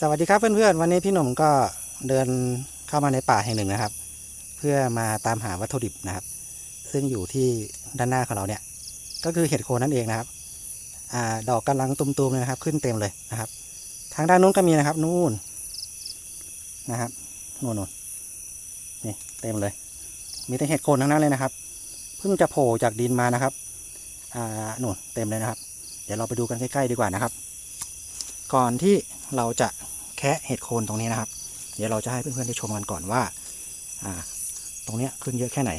สวัสดีครับเพื่อนๆ วันนี้พี่หนุ่มก็เดินเข้ามาในป่าแห่งหนึ่งนะครับ เพื่อมาตามหาวัตถุดิบนะครับ ซึ่งอยู่ที่ด้านหน้าของเราเนี่ย ก็คือเห็ดโคนนั่นเองนะครับอ่าดอกกำลังตุมๆเลยนะครับ ขึ้นเต็มเลยนะครับ ทางด้านนู้นก็มีนะครับ นู่นนะครับนู่นๆนี่เต็มเลย มีแต่เห็ดโคนทั้งนั้นเลยนะครับเพิ่งจะโผล่จากดินมานะครับอ่านู่นเต็มเลยนะครับ เดี๋ยวเราไปดูกันใกล้ๆดีกว่านะครับ ก่อนที่ เราจะแคะเห็ดโคนตรงนี้นะครับ เดี๋ยวเราจะให้เพื่อนๆได้ชมกันก่อนว่าอ่าตรงเนี้ยขึ้นเยอะแค่ไหน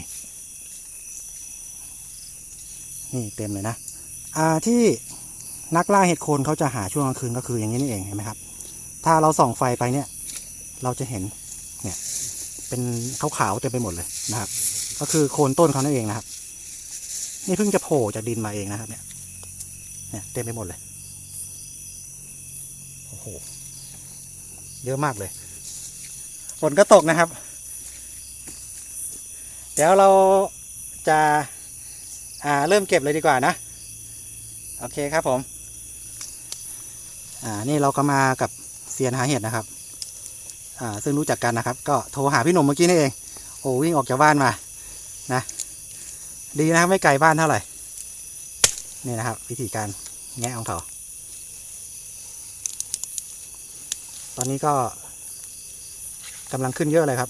นี่เต็มเลยนะอ่าที่นักล่าเห็ดโคนเขาจะหาช่วงกลางคืนก็คืออย่างนี้นี่เองเห็นไหมครับ ถ้าเราส่องไฟไปเนี่ย เราจะเห็นเนี่ยเป็นขาวๆเต็มไปหมดเลยนะครับ ก็คือโคนต้นเขานั่นเองนะครับ นี่เพิ่งจะโผล่จากดินมาเองนะครับเนี่ยเนี่ยเต็มไปหมดเลย อ้โห เยอะมากเลย ฝนก็ตกนะครับ เดี๋ยวเราจะอ่าเริ่มเก็บเลยดีกว่านะ โอเคครับผม อ่า นี่เราก็มากับเซียนหาเห็ดนะครับ อ่า ซึ่งรู้จักกันนะครับ ก็โทรหาพี่หนุ่มเมื่อกี้นี่เอง โอ้วิ่งออกจากบ้านมา นะ ดีนะครับไม่ไกลบ้านเท่าไหร่ นี่นะครับ วิธีการแงะของเขา ตอนนี้ก็กำลังขึ้นเยอะเลยครับ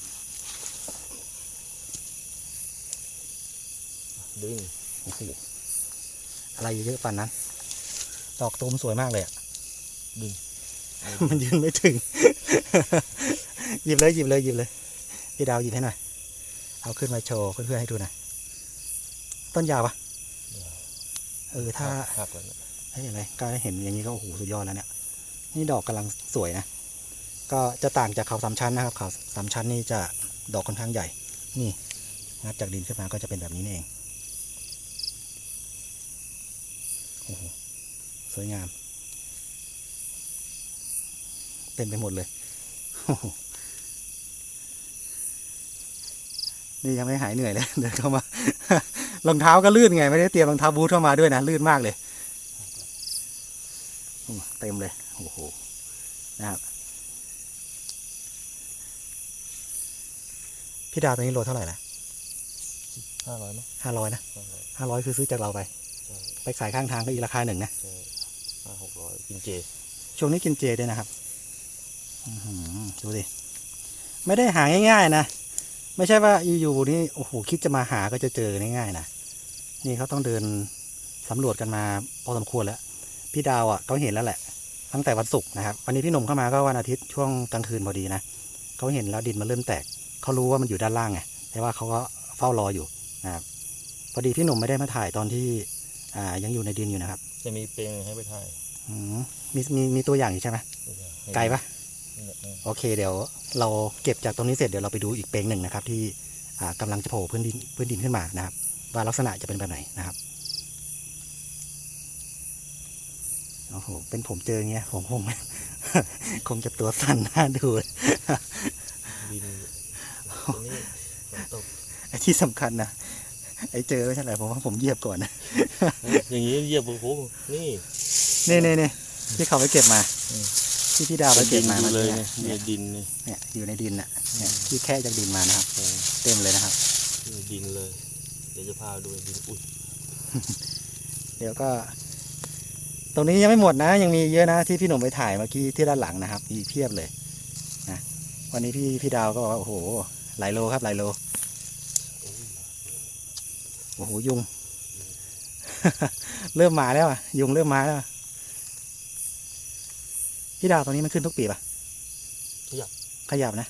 ดึงโอ้โหอะไรเยอะปันนั้น ดอกตูมสวยมากเลยอะดึง มันยืนไม่ถึง หยิบเลยหยิบเลยหยิบเลย พี่ดาวหยิบให้หน่อย เอาขึ้นมาโชว์เพื่อนๆให้ดูหน่อย ต้นยาวปะเออถ้าหักแล้วเนี่ยไม่เป็นไรก็เห็นอย่างนี้ก็โอ้โหสุดยอดแล้วเนี่ย นี่ดอกกำลังสวยนะ ก็จะต่างจากเขาสามชั้นนะครับเขาสามชั้นนี่จะดอกค่อนข้างใหญ่ นี่งัดจากดินขึ้นมาก็จะเป็นแบบนี้เองโอ้โหสวยงาม เต็มไปหมดเลยนี่ยังไม่หายเหนื่อยเลยเดินเข้ามารองเท้าก็ลื่นไง ไม่ได้เตรียมรองเท้าบูทเข้ามาด้วยนะลื่นมากเลยเต็มเลยโอ้โหนะครับ พี่ดาวตัวนี้โลเท่าไหร่นะห้าร้อยไหมห้าร้อยนะห้าร้อยห้าร้อยคือซื้อจากเราไปใช่ไปขายข้างทางก็อีกราคาหนึ่งนะใช่ห้าหกร้อยกินเจ ช่วงนี้กินเจด้วยนะครับอื้อหือดูดิไม่ได้หาง่ายๆนะไม่ใช่ว่าอยู่ๆนี่โอ้โหคิดจะมาหาก็จะเจอง่ายๆนะนี่เขาต้องเดินสำรวจกันมาพอสมควรแล้ว พี่ดาวอะเขาเห็นแล้วแหละ ตั้งแต่วันศุกร์นะครับ วันนี้พี่หนุ่มเข้ามาก็วันอาทิตย์ช่วงกลางคืนพอดีนะเขาเห็นแล้วดินมันเริ่มแตก เขารู้ว่ามันอยู่ด้านล่างไงแต่ว่าเขาก็เฝ้ารออยู่นะครับพอดีพี่หนุ่มไม่ได้มาถ่ายตอนที่อ่ายังอยู่ในดินอยู่นะครับจะมีเพลงให้ไปถ่ายอืมมีมีมีตัวอย่างอยู่ใช่ไหมไกลปะนี่แหละเออโอเคเดี๋ยว เราเก็บจากตรงนี้เสร็จเดี๋ยวเราไปดูอีกเปลงหนึ่งนะครับ ที่อ่ากำลังจะโผล่พื้นดินพื้นดินขึ้นมานะครับ ว่าลักษณะจะเป็นแบบไหนนะครับโอ้โห เป็นผมเจออย่างเงี้ยผมคงคงจะตัวสั่นหน้าดูเลยดินตรงนี้ฝน ตก ไอ้ที่สำคัญนะไอ้เจอไม่ใช่ไหรผมว่าผมเหยียบก่อนนะอย่างนี้เหยียบโอ้โหนี่นี่นี่นี่ที่เขาไปเก็บมาอืมที่พี่ดาวไปเก็บมาดินเมื่อเลยกี้เนี่ยเนี่ยเนี่ยดินนี่เนี่ยอยู่ในดินน่ะเนี่ยที่แค่จากดินมานะครับเออเต็มเลยนะครับนี่ดินเลย เดี๋ยวจะพาดูดินอุ้ยเดี๋ยวก็ ตรงนี้ยังไม่หมดนะ ยังมีเยอะนะที่พี่หนุ่มไปถ่ายเมื่อกี้ที่ด้านหลังนะครับมีเพียบเลยนะวันนี้พี่พี่ดาวก็บอกว่าโอ้โหหลายโลครับหลายโล โอ้โหยุง เริ่มมาแล้วอะ ยุงเริ่มมาแล้วอะพี่ดาวตรงนี้มันขึ้นทุกปีปะขยับนะ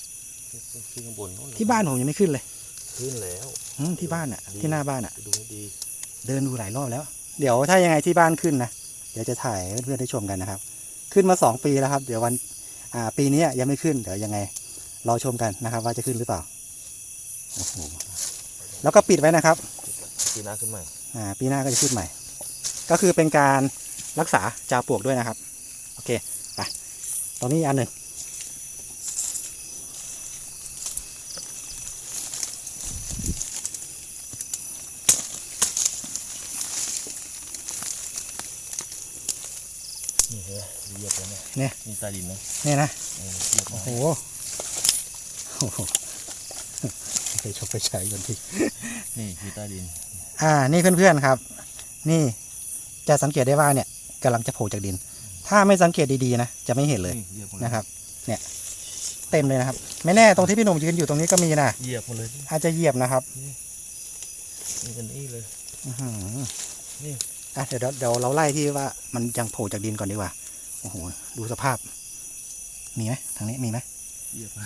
ขึ้นข้างบนโน่นที่บ้านผมยังไม่ขึ้นเลย ขึ้นแล้วอืมที่บ้านอะ ที่หน้าบ้านอะไปดูให้ดี เดินดูหลายรอบแล้ว เดี๋ยวถ้ายังไงที่บ้านขึ้นนะ เดี๋ยวจะถ่ายให้เพื่อนๆได้ชมกันนะครับ ขึ้นมาสองปีแล้วครับ เดี๋ยววัน อ่า ปีนี้ยังไม่ขึ้น เดี๋ยวยังไงรอชมกันนะครับ ว่าจะขึ้นหรือเปล่า โอ้โหแล้วก็ปิดไว้นะครับ ปีหน้าขึ้นใหม่อ่าปีหน้าก็จะขึ้นใหม่ ก็คือเป็นการรักษาจาปลวกด้วยนะครับ โอเคไปตรงนี้อันหนึ่งนี่เห็นไหมเหยียบแล้วเนี่ยเนี่ยนี่ใต้ดินนะเนี่ยนะเออเหยียบมาโอ้โหโอ้โหไปชมไปใช้กันทีนี่คือใต้ดิน อ่านี่เพื่อนๆครับ นี่จะสังเกตได้ว่าเนี่ยกำลังจะโผล่จากดิน ถ้าไม่สังเกตดีๆนะจะไม่เห็นเลยนี่เหยียบหมดเลยนะครับ เนี่ย เต็มเลยนะครับ ไม่แน่ตรงที่พี่หนุ่มยืนอยู่ตรงนี้ก็มีนะเหยียบหมดเลยอาจจะเหยียบนะครับนี่กันนี่เลย อื้อหือนี่ อะเดี๋ยวเดี๋ยวเราไล่ที่ว่ามันยังโผล่จากดินก่อนดีกว่าโอ้โหดูสภาพ มีไหมทางนี้มีไหม เหยียบมา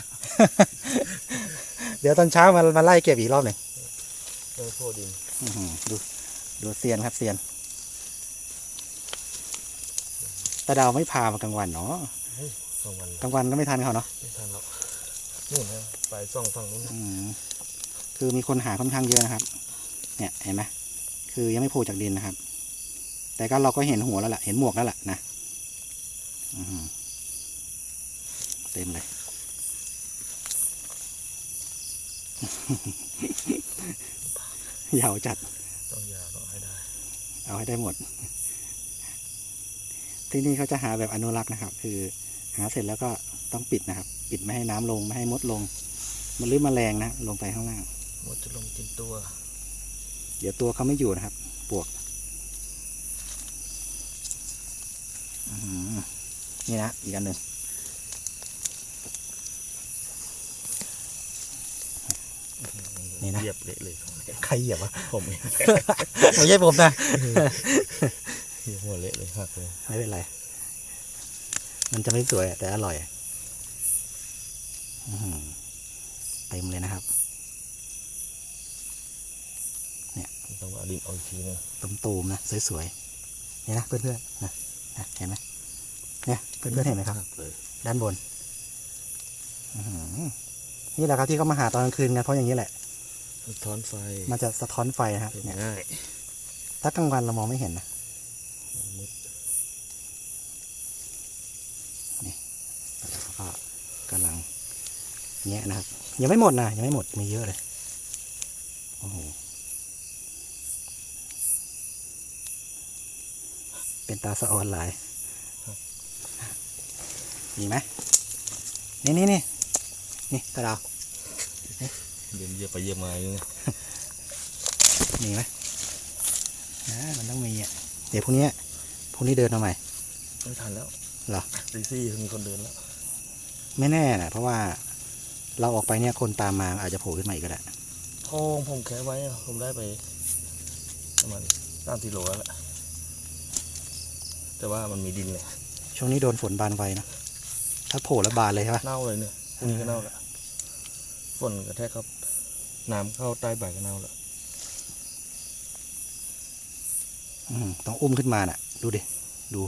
เดี๋ยวตอนเช้ามามาไล่เก็บอีกรอบหนึ่งเออโพดินอื้อหือ ดูดูเซียนครับเซียนตาดาวไม่พามากลางวันเนาะสองวันกลางวันก็ไม่ทันเขาเนาะไม่ทันแล้วนู่นนะไปส่องฝั่งนู้นนะอืมคือมีคนหาค่อนข้างเยอะนะครับ เนี่ยเห็นไหมคือยังไม่โผล่จากดินนะครับ แต่ก็เราก็เห็นหัวแล้วแหละเห็นหมวกแล้วแหละนะอื้อหือเต็มเลย ยาวจัด ต้องยาต้องให้ได้ เอาให้ได้หมด ที่นี่เขาจะหาแบบอนุรักษ์นะครับ คือหาเสร็จแล้วก็ต้องปิดนะครับ ปิดไม่ให้น้ำลงไม่ให้มดลง มันหรือแมลงนะลงไปข้างล่าง มดจะลงกินตัว เดี๋ยวตัวเขาไม่อยู่นะครับ ปวกอื้อหือนี่นะอีกอันหนึ่ง นี่นะเหยียบเละเลยใครเหยียบวะผมเองไม่ใช่ผมนะเหยียบหัวเละเลยหักเลยไม่เป็นไร มันจะไม่สวยอะแต่อร่อยอื้อหือเต็มเลยนะครับต้องเอาดินเอาอีกทีนึงตูมๆนะสวยๆนี่นะเพื่อนๆนะนะเห็นไหมเนี่ยเพื่อนๆเห็นไหมครับหักเลยด้านบนอื้อหือนี่แหละครับที่เขามาหาตอนกลางคืนกันเพราะอย่างนี้แหละ สะท้อนไฟมันจะสะท้อนไฟนะครับเป็นเนี่ยง่ายถ้ากลางวันเรามองไม่เห็นนะมุดแล้วเขาก็กำลังแงะนะครับยังไม่หมดนะยังไม่หมดมีเยอะเลยโอ้โหเป็นตาสะออนหลายมีไหมนี่นี่นี่นี่ตาดาว เดินเหยียบไปเหยียบมาอย่างนี้มีไหมอ่ามันต้องมีอะ เดี๋ยวพรุ่งนี้พรุ่งนี้เดินมาใหม่ไม่ทันแล้วเหรอตีซี่มีคนเดินแล้ว ไม่แน่นะเพราะว่าเราออกไปเนี่ยคนตามมาอาจจะโผล่ขึ้นมาอีกก็ได้ทองผมแค่ไว้อะผมได้ไปประมาณสามกิโลแล้วแหละแต่ว่ามันมีดินเลยช่วงนี้โดนฝนบานไวนะถ้าโผล่แล้วบานเลยใช่ปะเน่าเลยเนี่ยพรุ่งนี้ก็เน่าแล้วฝนกระแทกครับ น้ำเข้าใต้ใบก็เน่าแล้วอืมต้องอุ้มขึ้นมาน่ะ ดูดิ ดู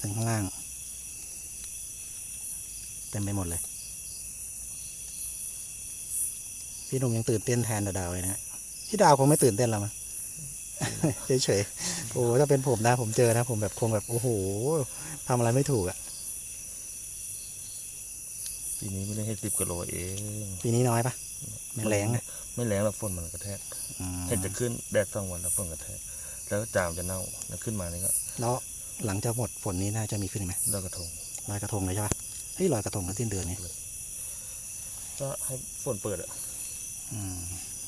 ข้างล่างเต็มไปหมดเลย พี่หนุ่มยังตื่นเต้นแทนดาวเลยนะฮะพี่ดาวคงไม่ตื่นเต้นแล้วมั้งเฉยๆโอ้ถ้าเป็นผมนะ ผมเจอนะ ผมแบบคงแบบโอ้โหทำอะไรไม่ถูกอะ่ะ ปีนี้ไม่ได้ให้สิบกิโลเองปีนี้น้อยปะไม่แรงนะไม่แรงแล้วฝนมันกระแทกอืมเห็นจะขึ้นแดดสองวันแล้วฝนกระแทกแล้วจามจะเน่าแล้วขึ้นมานี่ก็แล้วหลังจากหมดฝนนี้น่าจะมีขึ้นอีกไหมดอกกระทงลอยกระทงเลยใช่ปะเฮ้ยลอยกระทงก็สิ้นเดือนนี้ก็ให้ฝนเปิดอะอืม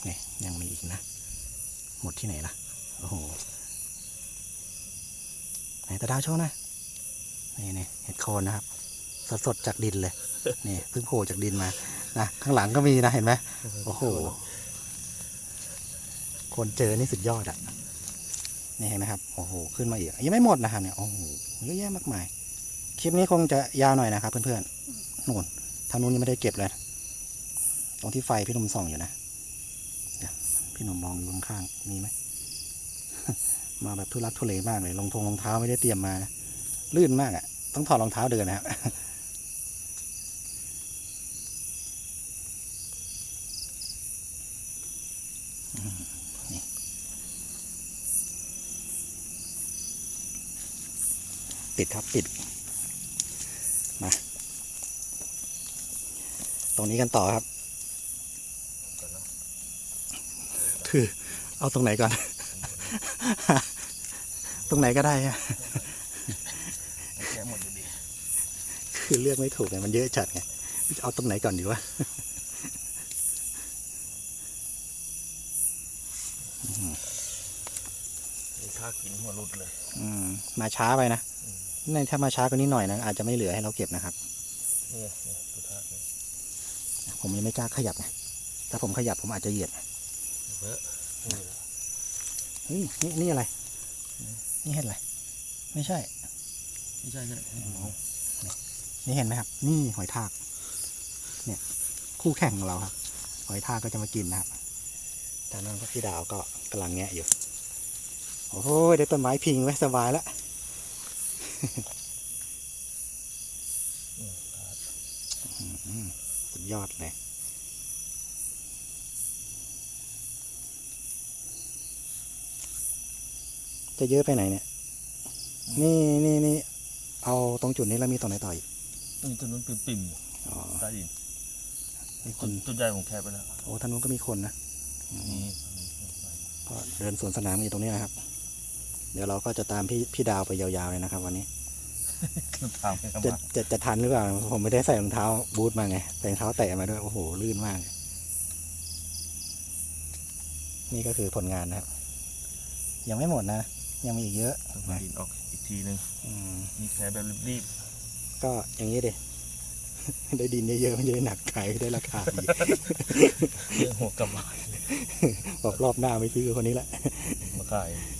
นี่ยังมีอีกนะ หมดที่ไหนล่ะโอ้โหไหนตาดาวโชว์หนะนี่นี่เห็ดโคนนะครับ สดๆจากดินเลยนี่เพิ่งโผล่จากดินมานะข้างหลังก็มีนะเห็นไหมโอ้โหคนเจอนี่สุดยอดอะนี่เห็นไหมครับโอ้โหขึ้นมาอีกยังไม่หมดนะครับเนี่ยโอ้โหเยอะแยะมากมายคลิปนี้คงจะยาวหน่อยนะครับเพื่อนๆนู่นทางนู้นยังไม่ได้เก็บเลย ตรงที่ไฟพี่หนุ่มส่องอยู่นะพี่หนุ่มมองอยู่ข้างๆมีไหมมาแบบทุลักทุเลมากเลยรองทงรองเท้าไม่ได้เตรียมมานะลื่นมากอะ่ะ ต้องถอดรองเท้าเดินนะครับ อืมนี่ ติดครับติด มา ตรงนี้กันต่อครับ คือเอาตรงไหนก่อน ตรงไหนก็ได้อะแค่หมดอยู่ดีคือเลือกไม่ถูกไงมันเยอะจัดไงจะเอาตรงไหนก่อนดีวะ นี่ถ้ากินหัวรุดเลย อืม มาช้าไปนะในถ้ามาช้ากว่านี้หน่อยนะอาจจะไม่เหลือให้เราเก็บนะครับเนี่ยเนี่ยดูท่าเนี่ยผมยังไม่กล้าขยับไงถ้าผมขยับผมอาจจะเหยียดเยอะนี่แหละเฮ้ยนี่นี่อะไร นี่เห็นอะไร ไม่ใช่ ไม่ใช่ใช่เอานี่เห็นไหมครับ นี่หอยทาก เนี่ย คู่แข่งของเราครับ หอยทากก็จะมากินนะครับทางนั้นก็พี่ดาวก็กำลังแงะอยู่ โอ้โหได้ต้นไม้พิงไว้สบายแล้วอืมสุดยอดเลยจะเยอะไปไหนเนี่ย นี่นี่นี่ เอาตรงจุดนี้แล้วมีตรงไหนต่ออีกนี่ต้นนู้นปิ่มอ๋อๆใต้ดินมีคต้นนต้นใหญ่ของแคบไปแล้ว โอ้ท่านนู้นก็มีคนนะนี่ก็เดินสวนสนามอยู่ตรงนี้นะครับ เดี๋ยวเราก็จะตามพี่พี่ดาวไปยาวๆเลยนะครับ วันนี้ต้นทางไม่ทำจะมาจะจะทันหรือเปล่า ผมไม่ได้ใส่รองเท้าบูทมาไงใส่รองเท้าแตะมาด้วย โอ้โห ลื่นมาก นี่ก็คือผลงานนะครับ ยังไม่หมดนะ ยังมีอีกเยอะต้องมาดินออกอีกทีนึงอืมมีแคบแบบรีบก็อย่างนี้เด ได้ดินเยอะๆมันจะได้หนักขายได้ราคาดี ๆเรื่องหัวกลับมาบอกรอบหน้าไม่ซื้อคนนี้ละมาขายโ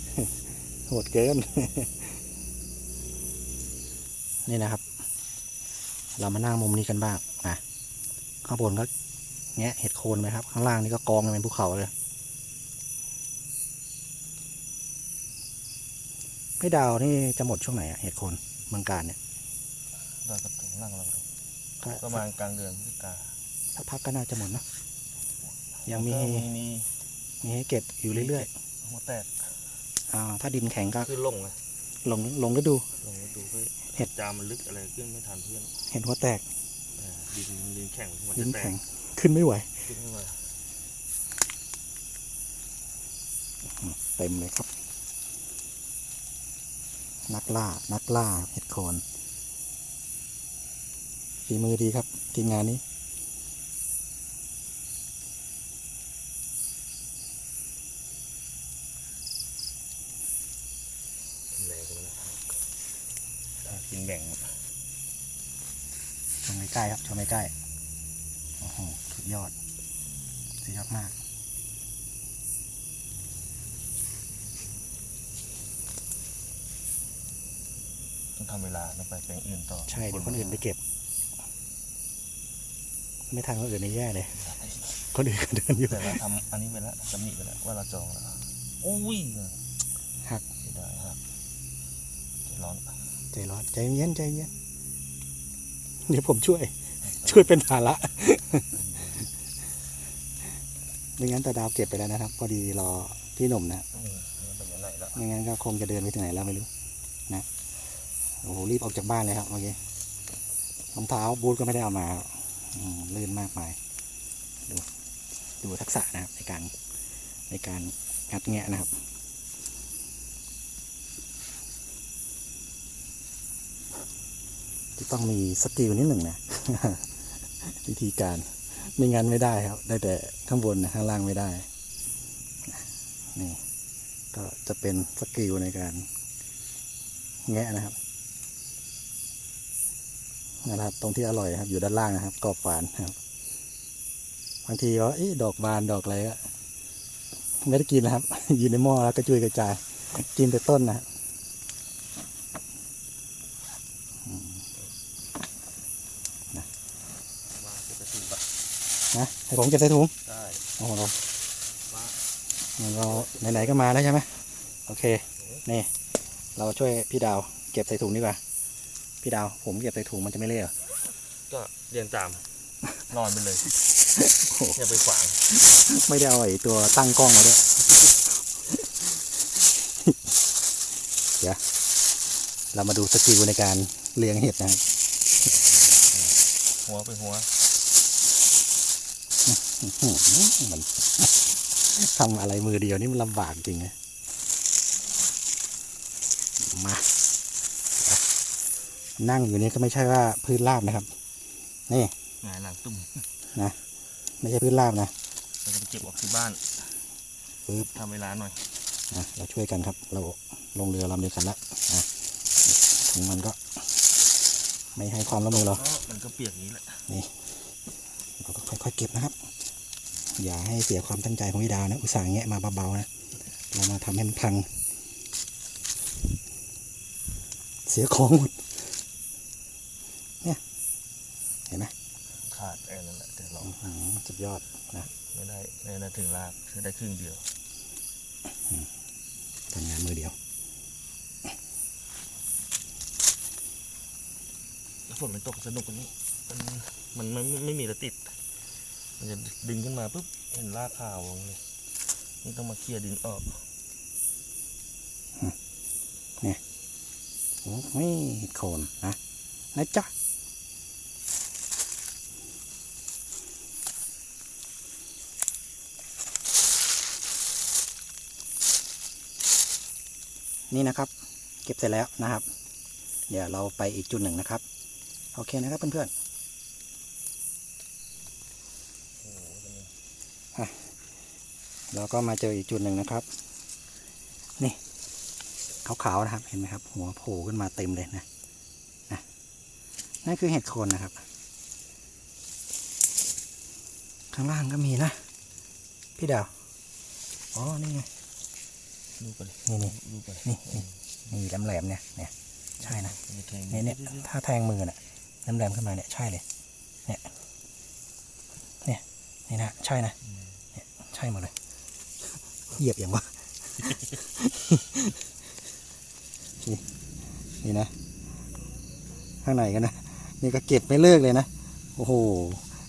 หดเกิน นี่นะครับ เรามานั่งมุมนี้กันบ้างอะข้างบนก็แงะเห็ดโคนไหมครับ ข้างล่างนี่ก็กองกันเป็นภูเขาเลยพี่ดาวนี่จะหมดช่วงไหนอะเห็ดโคนเมืองการเนี่ยเราก็ต้องนั่งเราก็ประมาณกลางเดือนพฤศจิกาสักพักก็น่าจะหมดเนอะยังมีก็มีมีมีให้เก็บอยู่เรื่อยหัวแตกๆ อ่าถ้าดินแข็งก็ขึ้นลงไงลงลงก็ดู ลงแล้วดูก็เห็ด จามมันลึกอะไรขึ้นไม่ทันเพื่อนเห็นหัวแตกเออดินดินแข็งหัวดิจะนแตแข็กงขึ้นไม่ไหว ขึ้นไม่ไหวเต็มเลยครับ นักล่า นักล่าเห็ดโคนฝีมือดีครับ ทีมงานนี้ แรงกันแล้วถ้ากินแบ่ง ชม ใกล้ๆครับชมใกล้ๆโอ้โหสุดยอดสุดยอดมากต้องทำเวลาต้องไปแปลงอื่นต่อใช่เดี๋ยวคนอื่นไปเก็บ ไม่ทันคนอื่นนี่แย่เลย คนอื่นก็เดินอยู่แต่เราทำอันนี้ไปแล้วตำหนิไปแล้วว่าเราจองแล้วโอ้ยหักไม่ได้หักใจร้อนใจร้อนใจเย็นใจเย็น เดี๋ยวผมช่วย ช่วยเป็นภาระไม่งั้นตาดาวเก็บไปแล้วนะครับ พอดีรอพี่หนุ่มนะมไม่งั้นก็คงจะเดินไปถึงไหนแล้วไม่รู้นะโอ้โหรีบออกจากบ้านเลยครับเมื่อกี้รองเท้าบูทก็ไม่ได้เอามาลื่นมากมายดูดูทักษะนะครับในการในการงัดแงะนะครับ จะต้องมีสกิลนิดหนึ่งนะวิธีการไม่งั้นไม่ได้ครับ ได้แต่ข้างบนนะข้างล่างไม่ได้นี่ก็จะเป็นสกิลในการแงะนะครับนะครับ ตรงที่อร่อยครับ อยู่ด้านล่างนะครับกรอบหวานครับบางทีก็เอ๊ะดอกบานดอกอะไรก็ไม่ได้กินนะครับ อยู่ในหม้อแล้วก็จุยกระจายกินแต่ต้นนะครับ มาจะไปถึงปะ นะให้ผมเก็บใส่ถุงได้โอ้โหเรามาเราไหนๆก็มาแล้วใช่ไหมโอเคนี่เราช่วยพี่ดาว เก็บใส่ถุงดีกว่า พี่ดาว ผมเก็บใส่ถุงมันจะไม่เละเหรอก็เรียนตามนอนไปเลยโอ้โหอย่าไปขวาง ไม่ได้เอาไอ้ตัวตั้งกล้องมาด้วยเดี๋ยวเรามาดูสกิลในการเลี้ยงเห็ดนะครับหัวไปหัวอื้อหือ มันทำอะไรมือเดียวนี่มันลำบากจริงนะมา นั่งอยู่นี่ก็ไม่ใช่ว่าพื้นราบนะครับ นี่หงายหลังตุ่มไม่ใช่พื้นราบนะเราจะไปเก็บออกที่บ้านปึ๊บทำเวลาหน่อยอะเราช่วยกันครับ เราลงเรือลำเดียวกันละอะถึงมันก็ ไม่ให้ความร่วมมือเราเพราะมันก็เปียกอย่างนี้แหละเราก็ค่อยๆเก็บนะครับ อย่าให้เสียความตั้งใจของพี่ดาวนะ อุตส่าห์แงะมาเบาๆนะ เรามาทำให้มันพัง เสียของหมด เนี่ย เห็นไหมขาดไอ้นั่นแหละแต่เราอื้อหือสุดยอดนะ ไม่ได้ในนั้นถึงลากแค่ได้ครึ่งเดียวทำงานมือเดียวแล้วฝนมันตกสนุกกว่านี้มันมันไม่ไม่ไม่มีระติด มันจะดึงขึ้นมาปุ๊บเห็นลากขาวเลยนี่ต้องมาเคลียร์ดินออกโอ้ไม่เห็ดโคนนะนะจ๊ะนี่นะครับ เก็บเสร็จแล้วนะครับ เดี๋ยวเราไปอีกจุดหนึ่งนะครับ โอเคนะครับเพื่อนๆอะ เราก็มาเจออีกจุดหนึ่งนะครับ นี่ขาวๆนะครับ เห็นไหมครับ หัวโผล่ขึ้นมาเต็มเลยนะนะนั่นคือเห็ดโคนนะครับ ข้างล่างก็มีนะ พี่ดาว อ๋อ นี่ไงดูไปเลยนี่นี่ดูไปนี่นี่นี่แหลมๆเนี่ยเนี่ย ใช่นะมันจะแทงเนี่ยเนี่ยถ้าแทงมือน่ะแหลมๆขึ้นมาเนี่ยใช่เลยเนี่ยเนี่ยนี่นะใช่นะเนี่ยใช่หมดเลย เหยียบอย่างวะนี่นี่นะ ข้างในกันนะ นี่ก็เก็บไม่เลิกเลยนะ โอ้โห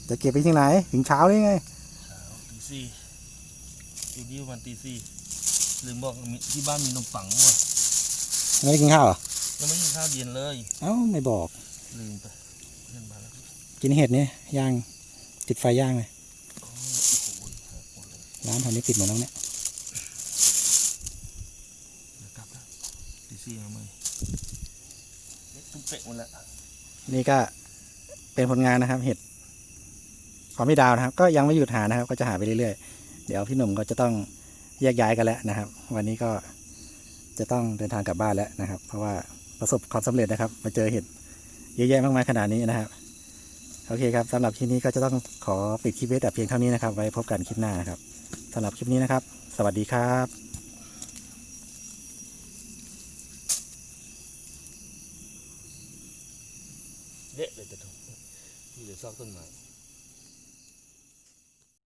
จะเก็บไปที่ไหน ถึงเช้าเลยไงตีสี่อยู่ที่ประมาณตีสี่ลืมบอกมีที่บ้านมีนมปังว่ะไม่ได้กินข้าวเหรอยังไม่กินข้าวเย็นเลย เอ้าไม่บอก ลืมไปเพื่อนมาแล้วกินเห็ดเนี่ยย่างติดไฟย่างเลยโอ้โหหักหมดเลยร้านแถวนี้ปิดหมดแล้วเนี่ย เดี๋ยวกลับแล้วตีสี่มาใหม่ เล็กตุ้มเป๊ะหมดแล้วนี่ก็เป็นผลงานนะครับ เห็ดของพี่ดาวนะครับ ก็ยังไม่หยุดหานะครับ ก็จะหาไปเรื่อยๆเดี๋ยวพี่หนุ่มก็จะต้องแยกย้ายกันแล้วนะครับ วันนี้ก็จะต้องเดินทางกลับบ้านแล้วนะครับ เพราะว่าประสบความสำเร็จนะครับ มาเจอเห็ดเยอะแยะมากมายขนาดนี้นะครับโอเคครับสำหรับคลิปนี้ก็จะต้องขอปิดคลิปไว้แต่เพียงเท่านี้นะครับ ไว้พบกันคลิปหน้านะครับสำหรับคลิปนี้นะครับ สวัสดีครับ